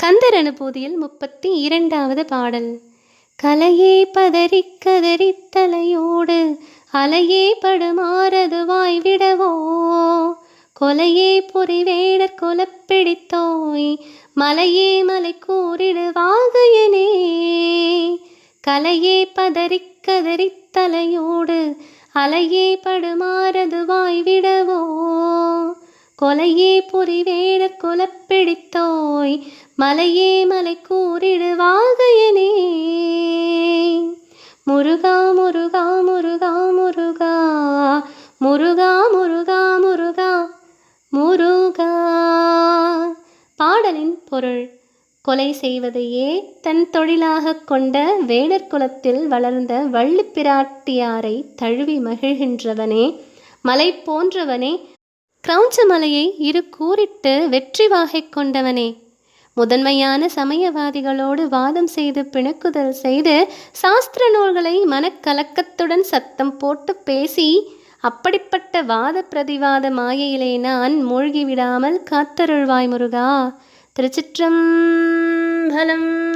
கந்தர் அனுபூதியில் முப்பத்தி இரண்டாவது பாடல். கலையே பதறி கதறி தலையோடு அலையே படுமாறது விடவோ கொலையே பொறிவேடர் கொலப்பிடித்தோய் மலையே மலை கூறிடுவாகையனே கலையே பதறி கதறி தலையோடு அலையே படுமாறதுவாய் விடவோ கொலையே பொறிவேடர் கொலப்பிடித்தோய் மலையே மலை கூறிடுவாகையனே முருகா முருகா முருகா முருகா முருகா முருகா முருகா முருகா. பாடலின் பொருள் கொலை செய்வதையே தன் தொழிலாகக் கொண்ட வேடர் குலத்தில் வளர்ந்த வள்ளிப்பிராட்டியாரை தழுவி மகிழ்கின்றவனே மலை போன்றவனே கிரௌஞ்ச மலையை இரு கூறிட்டு வெற்றி வாகை கொண்டவனே. முதன்மையான சமயவாதிகளோடு வாதம் செய்து பிணக்குதல் செய்து சாஸ்திர நூல்களை மனக்கலக்கத்துடன் சத்தம் போட்டு பேசி அப்படிப்பட்ட வாத பிரதிவாத மாயையிலே நான் மூழ்கிவிடாமல் காத்தருள்வாய் முருகா. திருச்சிற்றம்பலம்